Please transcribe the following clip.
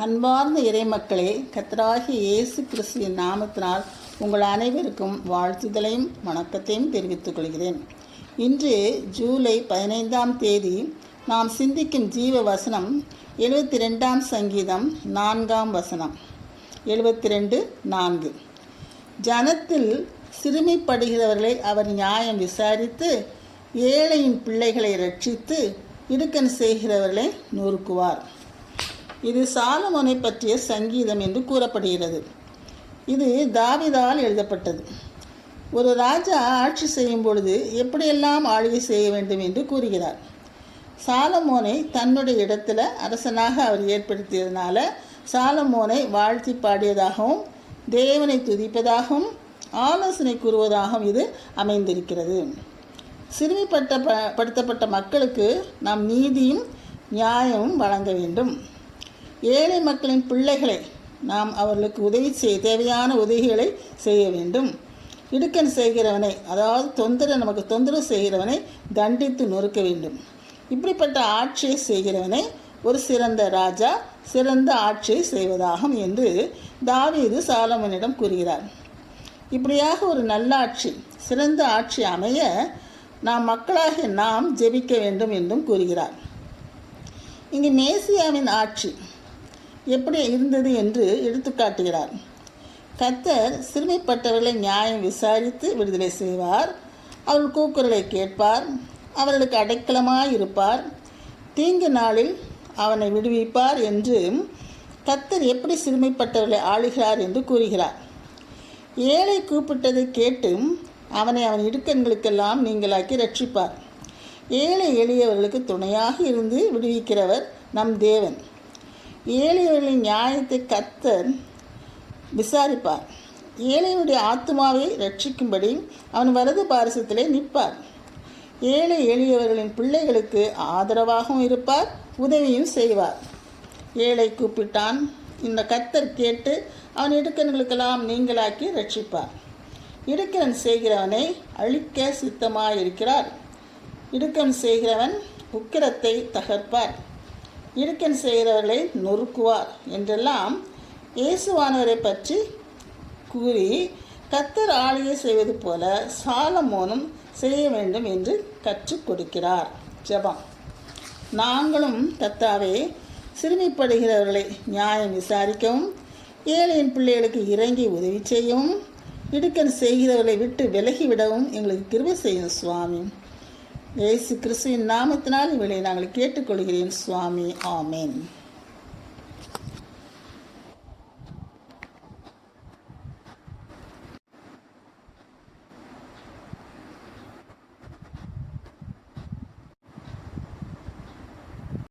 அன்பார்ந்த இறைமக்களே கத்தராகி இயேசு கிறிஸ்துவின் நாமத்தினால் உங்கள் அனைவருக்கும் வாழ்த்துதலையும் வணக்கத்தையும் தெரிவித்துக் கொள்கிறேன். இன்று ஜூலை பதினைந்தாம் தேதி நாம் சிந்திக்கும் ஜீவ வசனம் எழுபத்தி ரெண்டாம் சங்கீதம் நான்காம் வசனம். எழுபத்தி ரெண்டு நான்கு. ஜனத்தில் சிறுமைப்படுகிறவர்களை அவர் நியாயம் விசாரித்து ஏழையின் பிள்ளைகளை ரட்சித்து இடுக்கன் செய்கிறவர்களை நொறுக்குவார். இது சாலமோனை பற்றிய சங்கீதம் என்று கூறப்படுகிறது. இது தாவிதால் எழுதப்பட்டது. ஒரு ராஜா ஆட்சி செய்யும் பொழுது எப்படியெல்லாம் ஆளுகை செய்ய வேண்டும் என்று கூறுகிறார். சாலமோனை தன்னுடைய இடத்துல அரசனாக அவர் ஏற்படுத்தியதுனால சாலமோனை வாழ்த்தி பாடியதாகவும் தேவனை துதிப்பதாகவும் ஆலோசனை கூறுவதாகவும் இது அமைந்திருக்கிறது. சிறுமிப்பட்ட ப படுத்தப்பட்ட மக்களுக்கு நாம் நீதியும் நியாயமும் வழங்க வேண்டும். ஏழை மக்களின் பிள்ளைகளை நாம் அவர்களுக்கு உதவி செய்ய தேவையான உதவிகளை செய்ய வேண்டும். இடுக்கன் செய்கிறவனை அதாவது தொந்தரவு நமக்கு தொந்தரவு செய்கிறவனை தண்டித்து நொறுக்க வேண்டும். இப்படிப்பட்ட ஆட்சியை செய்கிறவனை ஒரு சிறந்த ராஜா சிறந்த ஆட்சியை செய்வதாகும் என்று தாவீது சாலமனிடம் கூறுகிறார். இப்படியாக ஒரு நல்லாட்சி சிறந்த ஆட்சி அமைய நாம் மக்களாகிய நாம் ஜெபிக்க வேண்டும் என்றும் கூறுகிறார். இங்கு மேசியாவின் ஆட்சி எப்படி இருந்தது என்று எடுத்துக்காட்டுகிறார் கத்தர் சிறுமைப்பட்டவர்களை நியாயம் விசாரித்து விடுதலை செய்வார். அவர்கள் கூக்குரலை கேட்பார். அவர்களுக்கு அடைக்கலமாக இருப்பார். தீங்கு நாளில் அவனை விடுவிப்பார் என்று கத்தர் எப்படி சிறுமைப்பட்டவர்களை ஆளுகிறார் என்று கூறுகிறார். ஏழை கூப்பிட்டதை கேட்டும் அவனை அவன் இடுக்கண்களுக்கெல்லாம் நீங்களாக்கி ரட்சிப்பார் ஏழை எளியவர்களுக்கு துணையாக இருந்து விடுவிக்கிறவர் நம் தேவன். ஏழையவர்களின் நியாயத்தை கத்தர் விசாரிப்பார். ஏழையுடைய ஆத்மாவை ரட்சிக்கும்படி அவன் வலது பாரசத்திலே நிற்பார். ஏழை எளியவர்களின் பிள்ளைகளுக்கு ஆதரவாகவும் இருப்பார் உதவியும் செய்வார். ஏழை கூப்பிட்டான் இந்த கத்தர் கேட்டு அவன் இடுக்கன்களுக்கெல்லாம் நீங்களாக்கி ரட்சிப்பார் இடுக்கன் செய்கிறவனை அழிக்க சித்தமாயிருக்கிறார். இடுக்கன் செய்கிறவன் உக்கிரத்தை தகர்ப்பார். இடுக்கன் செய்கிறவர்களை நொறுக்குவார் என்றெல்லாம் இயேசுவானவரை பற்றி கூறி கத்தர் ஆளுகை செய்வது போல சாலமோனும் செய்ய வேண்டும் என்று கற்றுக் கொடுக்கிறார். ஜெபம். நாங்களும் கத்தாவே சிறுமிப்படுகிறவர்களை நியாயம் விசாரிக்கவும் ஏழையின் பிள்ளைகளுக்கு இறங்கி உதவி செய்யவும் இடுக்கன் செய்கிறவர்களை விட்டு விலகிவிடவும் எங்களுக்கு கிருபை செய்யும் சுவாமி. இயேசு கிறிஸ்துவின் நாமத்தினால் இவளை நாங்கள் கேட்டுக்கொள்கிறேன். சுவாமி ஆமேன்.